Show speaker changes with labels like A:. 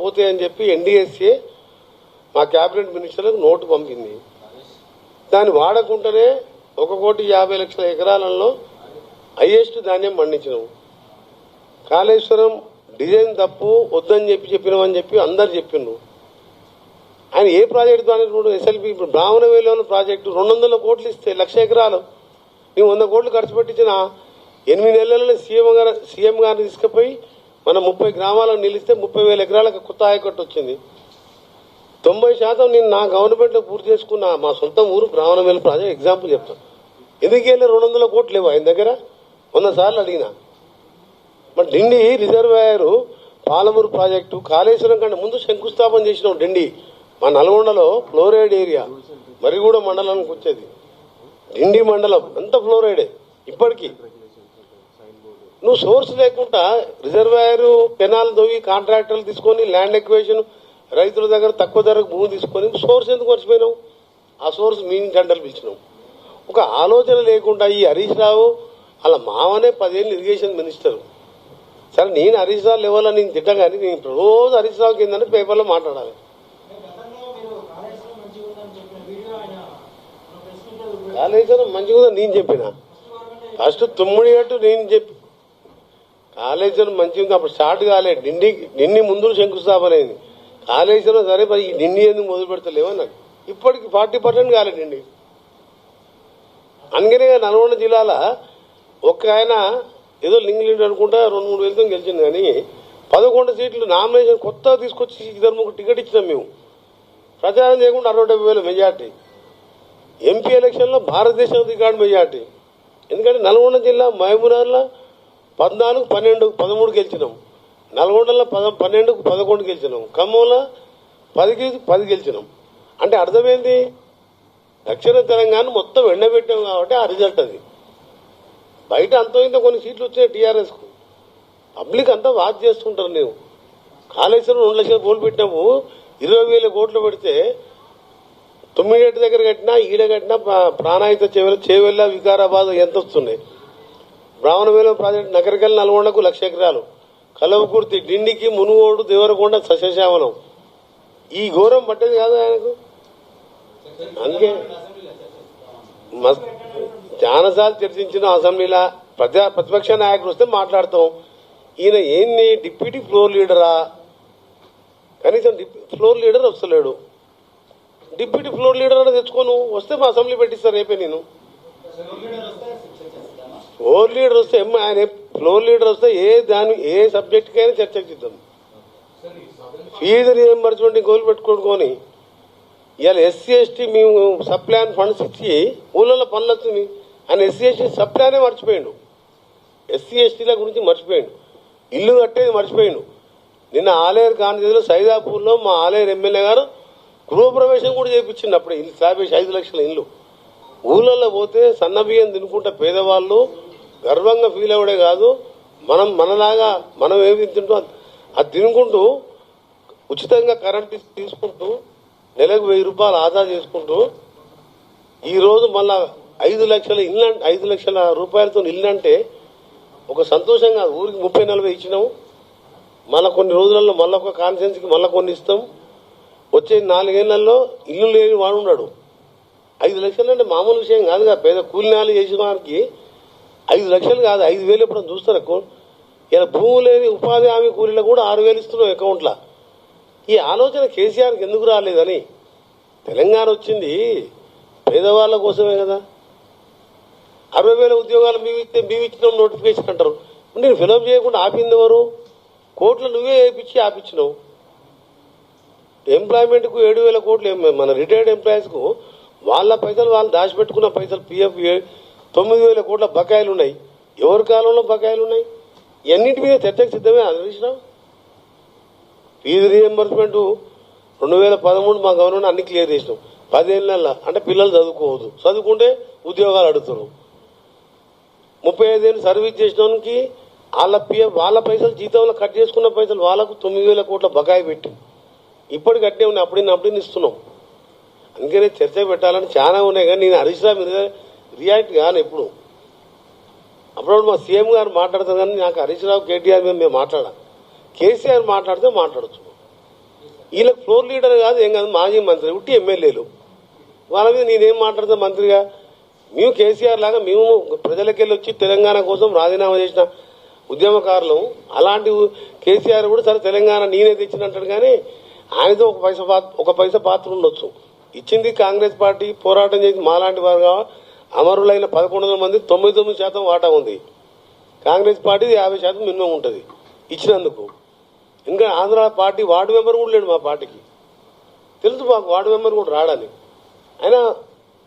A: పోతాయని చెప్పి ఎన్డీఎస్ఏ మా క్యాబినెట్ మినిస్టర్లకు నోటు పంపింది. దాన్ని వాడకుండానే ఒక కోటి యాభై లక్షల ఎకరాలలో హైయెస్ట్ ధాన్యం పండించినాం కాళేశ్వరం డిజైన్ తప్పు వద్దని చెప్పి చెప్పినామని చెప్పి అందరు చెప్పిండ్రు. ఆయన ఏ ప్రాజెక్ట్ ద్వారా ఎస్ఎల్పి ఇప్పుడు బ్రాహ్మణవేలిలో ప్రాజెక్టు రెండు వందల కోట్లు ఇస్తే లక్ష ఎకరాలు. నువ్వు వంద కోట్లు ఖర్చు పెట్టించిన ఎనిమిది నెలలలో సీఎం గారు సీఎం గారిని తీసుకుపోయి మన ముప్పై గ్రామాలకు నిలిస్తే ముప్పై వేల ఎకరాలకు కొత్త ఆయకట్టు వచ్చింది. తొంభై శాతం నేను నా గవర్నమెంట్లో పూర్తి చేసుకున్న మా సొంత ఊరు బ్రాహ్మణవేలి ప్రాజెక్ట్ ఎగ్జాంపుల్ చెప్తాను ఎందుకు వెళ్ళి రెండు వందల కోట్లు లేవు ఆయన దగ్గర? వంద సార్లు అడిగినా. మరి డిండి రిజర్వాయర్ పాలమూరు ప్రాజెక్టు కాళేశ్వరం కంటే ముందు శంకుస్థాపన చేసినాం డిండి. మా నల్గొండలో ఫ్లోరైడ్ ఏరియా. మరిగూడ మండలానికి వచ్చేది. డిండి మండలం అంత ఫ్లోరైడే. ఇప్పటికీ నువ్వు సోర్స్ లేకుండా రిజర్వాయర్ కెనాల్ దొవి కాంట్రాక్టర్లు తీసుకొని ల్యాండ్ ఎక్వేషన్ రైతుల దగ్గర తక్కువ ధరకు భూమి తీసుకొని సోర్స్ ఎందుకు మర్చిపోయినావు? ఆ సోర్స్ మీ గంటలు పిలిచినావు. ఒక ఆలోచన లేకుండా ఈ హరీష్ రావు అలా మావనే పదేళ్ళు ఇరిగేషన్ మినిస్టర్. సరే నేను హరీష్ రావు లెవెల్లో నేను తిట్టా కానీ నేను రోజు హరీష్ రావు కింద పేపర్లో మాట్లాడాలి.
B: గతంలో కాళేశ్వరం మంచిగా
A: నేను చెప్పిన. ఫస్ట్ తుమ్ముడి గట్టు నేను చెప్పి కాళేశ్వరం మంచి ఉంది. అప్పుడు స్టార్ట్ కాలే. నిండి నిన్ని ముందు శంకుస్థాపన అయింది. కాళేశ్వరం సరే మరి నిండి ఎందుకు మొదలు పెడతలేవు అన్నాడు. ఇప్పటికి ఫార్టీ పర్సెంట్ కాలే నిండి. అందుకనే నల్గొండ జిల్లాల ఒక్క ఆయన ఏదో లింగ్ లీడ్ అనుకుంటా రెండు మూడు వేలతో గెలిచింది కానీ పదకొండు సీట్లు నామినేషన్ కొత్త తీసుకొచ్చి ఇద్దరు టికెట్ ఇచ్చినాం మేము. ప్రచారం చేయకుండా అరవై డెబ్బై వేల మెజార్టీ. ఎంపీ ఎలక్షన్లో భారతదేశం రికార్డు మెజార్టీ. ఎందుకంటే నల్గొండ జిల్లా మహబూబ్నగర్లో పద్నాలుగు పన్నెండు పదమూడు గెలిచినాం. నల్గొండలో పద పన్నెండుకు పదకొండు గెలిచినాం. ఖమ్మంలో పదికి పది గెలిచినాం. అంటే అర్థమైంది? దక్షిణ తెలంగాణ మొత్తం ఎండబెట్టాం కాబట్టి ఆ రిజల్ట్ అది. బయట అంతో ఇంత కొన్ని సీట్లు వచ్చాయి టీఆర్ఎస్కు. పబ్లిక్ అంతా వాచ్ చేస్తుంటారు నేను కాళేశ్వరం రెండు లక్షల కోట్లు పెట్టినాము. ఇరవై వేల కోట్లు పెడితే తొమ్మిడేటి దగ్గర కట్టినా ఈడ కట్టినా ప్రాణాయిత చెవెల చేవెళ్ళ వికారాబాద్ ఎంత వస్తున్నాయి? బ్రాహ్మణవేలం ప్రాజెక్టు నగరికల్ నల్గొండకు లక్ష ఎకరాలు. కలవకుర్తి డిండికి మునుగోడు దేవరకొండ సస్యశ్యామలం. ఈ ఘోరం పట్టేది కాదు ఆయనకు? అందుకే చాలాసార్లు చర్చించిన అసెంబ్లీలో ప్రజా ప్రతిపక్ష నాయకులు వస్తే మాట్లాడతాం. ఈయన ఏంది? డిప్యూటీ ఫ్లోర్ లీడరా? కనీసం ఫ్లోర్ లీడర్ వస్తలేడు. డిప్యూటీ ఫ్లోర్ లీడర్ అని తెచ్చుకోను. వస్తే మా అసెంబ్లీ పెట్టిస్తారు రేపే నేను. ఫ్లోర్ లీడర్ వస్తే ఆయన ఫ్లోర్ లీడర్ వస్తే ఏ దాని ఏ సబ్జెక్ట్కైనా చర్చకు సిద్ధం ఫీజు రీఎంబర్స్మెంట్ గోల్ పెట్టుకోని ఇవాళ ఎస్సీ ఎస్టీ మేము సప్లాన్ ఫండ్స్ ఇచ్చి ఊళ్ళలో పనులు వస్తుంది ఆయన ఎస్సీ ఎస్టీ సప్లానే మర్చిపోయిండు. ఎస్సీ ఎస్టీల గురించి మర్చిపోయిండు. ఇల్లు కట్టేది మర్చిపోయిండు. నిన్న ఆలయర్ కాంగ్రెస్లో సైదాపూర్లో మా ఆలయ ఎమ్మెల్యే గారు గృహప్రవేశం కూడా చేయించింది అప్పుడు. ఇల్లు స్లాబ్ ఐదు లక్షల ఇల్లు. ఊళ్ళల్లో పోతే సన్నబియ్యం తినుకుంటా తినుకుంటే పేదవాళ్ళు గర్వంగా ఫీల్ అవ్వడే కాదు మనం మనలాగా మనం ఏమి తింటుంటో అది- అది తినుకుంటూ ఉచితంగా కరెంట్ తీసుకుంటూ నెలకు వెయ్యి రూపాయలు ఆదా చేసుకుంటూ ఈరోజు మళ్ళా ఐదు లక్షల ఇల్లు ఐదు లక్షల రూపాయలతో ఇల్లు అంటే ఒక సంతోషంగా ఊరికి ముప్పై నలభై ఇచ్చినాము మళ్ళా కొన్ని రోజులలో మళ్ళీ ఒక కాన్ఫరెన్స్కి మళ్ళీ కొన్ని ఇస్తాం. వచ్చే నాలుగేళ్ళలో ఇల్లు లేని వాడున్నాడు ఐదు లక్షలు అంటే మామూలు విషయం కాదు కదా పేద కూలినాలు చేసిన వారికి ఐదు లక్షలు కాదు ఐదు వేలు ఇప్పుడు చూస్తారు ఎక్కువ ఇలా భూమి లేని ఉపాధి హామీ కూలీలో కూడా ఆరు వేలు ఇస్తున్నాం అకౌంట్లో. ఈ ఆలోచన కేసీఆర్కి ఎందుకు రాలేదని? తెలంగాణ వచ్చింది పేదవాళ్ళ కోసమే కదా. అరవై వేల ఉద్యోగాలు మేము ఇస్తే మేము ఇచ్చినాం నోటిఫికేషన్ అంటారు. నేను ఫిలప్ చేయకుండా ఆపింది ఎవరు? కోట్లు నువ్వే వేయించి ఆపించినావు. ఎంప్లాయ్మెంట్కు ఏడు వేల కోట్లు మన రిటైర్డ్ ఎంప్లాయీస్కు వాళ్ళ పైసలు వాళ్ళు దాచిపెట్టుకున్న పైసలు పిఎఫ్ తొమ్మిది వేల కోట్ల బకాయిలు ఉన్నాయి ఎవరి కాలంలో బకాయిలు ఉన్నాయి ఎన్నింటి మీద చర్చకు సిద్ధమే హరీష్రావు ఫీజు రీఎంబర్స్మెంట్ రెండు వేల పదమూడు మా గవర్నమెంట్ అన్ని క్లియర్ చేసినాం. పదేళ్ళ అంటే పిల్లలు చదువుకోవద్దు. చదువుకుంటే ఉద్యోగాలు అడుగుతున్నారు ముప్పై ఐదేళ్ళు సర్వీస్ చేసినోనికి వాళ్ళ పిఎఫ్ వాళ్ళ పైసలు జీతంలో కట్ చేసుకున్న పైసలు వాళ్ళకు తొమ్మిది వేల కోట్ల బకాయి పెట్టి. ఇప్పుడు కట్టే ఉన్నాయి. అప్పుడు అప్పుడు ఇస్తున్నాం. అందుకనే చర్చ పెట్టాలని చాలా ఉన్నాయి. కానీ నేను హరీష్ రావు మీద రియాక్ట్ కాను ఎప్పుడు అప్పుడప్పుడు మా సీఎం గారు మాట్లాడతారు కానీ నాకు హరీష్ రావు కేటీఆర్ మీద మేము మాట్లాడా. కేసీఆర్ మాట్లాడితే మాట్లాడచ్చు. వీళ్ళకి ఫ్లోర్ లీడర్ కాదు ఏం కాదు మాజీ మంత్రి ఉట్టి ఎమ్మెల్యేలు. వాళ్ళ మీద నేనేం మాట్లాడతా మంత్రిగా? మేము కేసీఆర్ లాగా మేము ప్రజలకెళ్ళి వచ్చి తెలంగాణ కోసం రాజీనామా చేసిన ఉద్యమకారులు. అలాంటి కేసీఆర్ కూడా సరే తెలంగాణ నేనే తెచ్చినట్టాడు కానీ ఆయనతో ఒక పైసా పాత్ర ఒక పైసా పాత్ర ఉండొచ్చు. ఇచ్చింది కాంగ్రెస్ పార్టీ పోరాటం చేసి మాలాంటి వారు అమరులైన పదకొండు మంది తొంభై తొమ్మిది శాతం వాటా ఉంది. కాంగ్రెస్ పార్టీ యాభై శాతం మినిమం ఉంటుంది ఇచ్చినందుకు. ఇంకా ఆంధ్ర పార్టీ వార్డు మెంబర్ కూడా లేడు మా పార్టీకి. తెలుసు మాకు వార్డు మెంబర్ కూడా రాడని అయినా